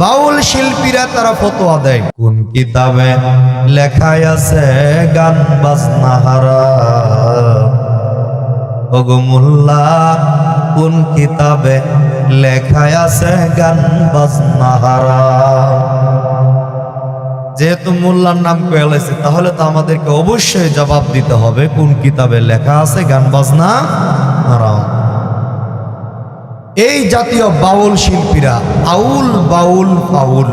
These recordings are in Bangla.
বাউল শিল্পীরা তারা ফতোয়া দেয়। কোন কিতাবে লেখাই আছে গান বাজনা ওগো কোন কিতাবে লেখায় আছে গান বাজনা হারাম যেহেতু মোল্লার নাম পেয়েছে তাহলে তো আমাদেরকে অবশ্যই জবাব দিতে হবে, কোন কিতাবে লেখা আছে গান বাজনা এই জাতীয় বাউল শিল্পীরা, আউল বাউল ফাউল।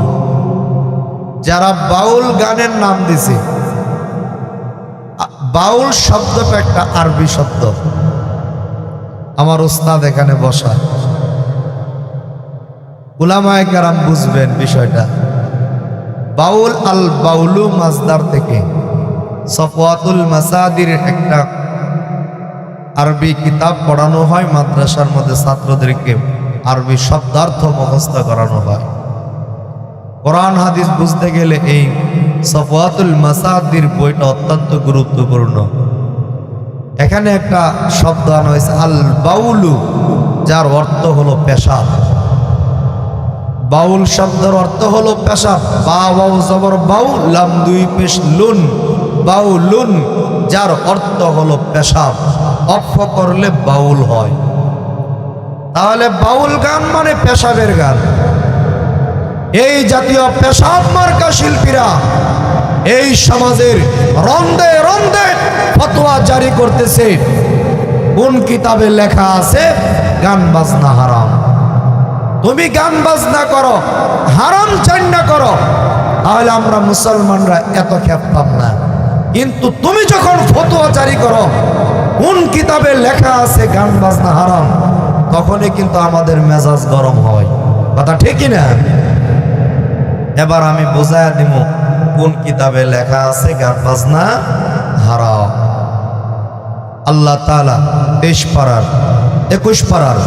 যারা বাউল গানের নাম দিছে বাউল শব্দটা একটা আরবি শব্দ। আমার ওস্তাদ এখানে বসা। উলামায়ে কারাম বুঝবেন বিষয়টা। বাউল আল বাউলু মাজদার থেকে সফওয়াতুল মাসাদির একটা আরবি কিতাব পড়ানো হয়, মাদ্রাসার মধ্যে ছাত্রদেরকে আরবি শব্দার্থ মুখস্থ করানো হয়। কোরআন, হাদিস বুঝতে গেলে এই সফওয়াতুল মাসাদির বইটা অত্যন্ত গুরুত্বপূর্ণ। এখানে একটা শব্দ আনা হয়েছে, আল বাউলু, যার অর্থ হলো পেশাব। বাউল শব্দের অর্থ হলো পেশাব। বা বাউ জবর, বাউ, লাম, দুই, পেশ, লুন, বাউ, লুন যার অর্থ হলো পেশাব। অক্ষ করলে বাউল হয়। তাহলে বাউল গান মানে পেশাবের গান। এই জাতীয় পেশাব মার্কা শিল্পীরা এই সমাজের রন্দে রন্দে ফতোয়া জারি করতেছে। কোন কিতাবে লেখা আছে? গান বাজনা হারাম। তুমি গান বাজনা করো, হারাম চান্না করো। তাহলে আমরা মুসলমানরা এত খেপতাম না। কিন্তু তুমি যখন ফতোয়া জারি করো, কোন কিতাবে লেখা আছে গান বাজনা হারাম, তখনই কিন্তু আমাদের মেজাজ গরম হয়। কথা ঠিকই না এবার আমি বোঝায় দিব কোন কিতাবে লেখা আছে গান বাজনা হারাম। আল্লাহ তালা তেইশ পাড়ার একুশ পাড়ার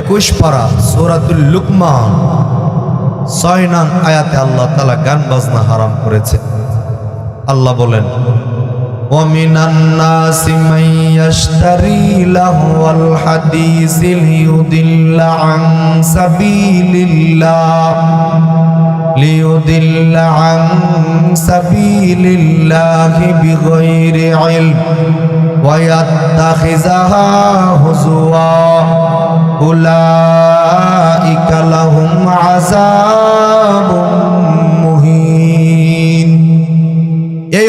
একুশ পাড়া সৌরাতুল লুকমান, ছয় নং আয়াতে আল্লাহ তালা গান বাজনা হারাম করেছে। আল্লাহ বলেন ومن الناس من يشتري لهو الحديث ليضل عن سبيل الله ليضل عن سبيل الله بغير علم ويتخذها هزوا أولئك لهم عذاب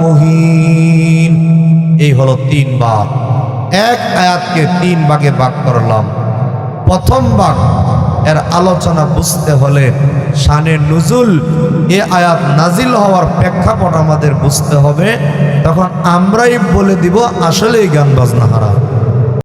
মুহিন। এই হলো তিন ভাগ। এক আয়াতকে তিন ভাগে ভাগ করলাম। প্রথম ভাগ, এর আলোচনা বুঝতে হলে শানের নুজুল এ আয়াত নাজিল হওয়ার প্রেক্ষাপট আমাদের বুঝতে হবে। তখন আমরাই বলে দিব, আসলেই গান বাজনা হারাম।